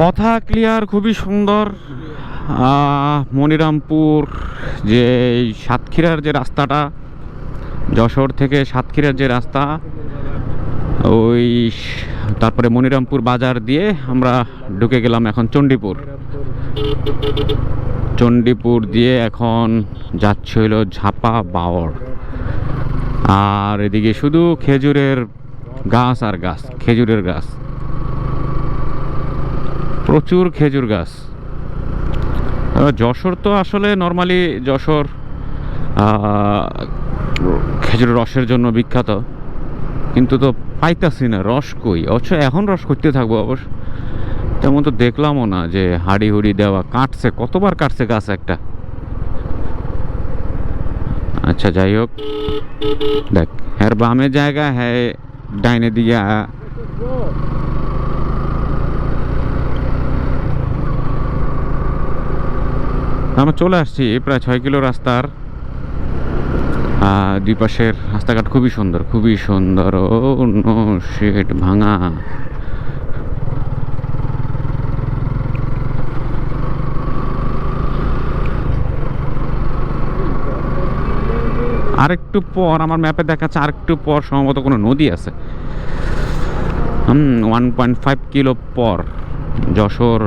কথা ক্লিয়ার খুবই সুন্দর। মনিরামপুর যে সাতক্ষীরার যে রাস্তাটা, যশোর থেকে সাতক্ষীরার যে রাস্তা, ওই তারপরে মনিরামপুর বাজার দিয়ে আমরা ঢুকে গেলাম এখন চণ্ডীপুর। চণ্ডীপুর দিয়ে এখন যাচ্ছে হইল ঝাপা বাওড় আর এদিকে শুধু খেজুরের গাছ আর গাছ, খেজুরের গাছ। প্রচুর খেজুর গাছ। যশোর তো আসলে নর্মালি যশোর খেজুর রসের জন্য বিখ্যাত। কিন্তু তো পাইতাছি না, রস কই? অবশ্য এখন রস করতে থাকব অবশ্য। তেমন তো দেখলামও না যে হাড়ি হুড়ি দেওয়া কাটছে, কতবার কাটছে গাছ একটা। আচ্ছা যাই হোক। দেখ হ্যাঁ বামে জায়গা হ্যাঁ ডাইনে দিকে আমরা চলে আসছি প্রায় ছয় কিলো রাস্তার দুই পাশের রাস্তাঘাট খুবই সুন্দর খুবই সুন্দর, ও, নো শেট ভাঙা। আরেকটু পর, আমার ম্যাপে দেখাচ্ছে আরেকটু পর, সম্ভবত কোনো নদী আছে। হুম ওয়ান পয়েন্ট ফাইভ কিলো পর, যশোর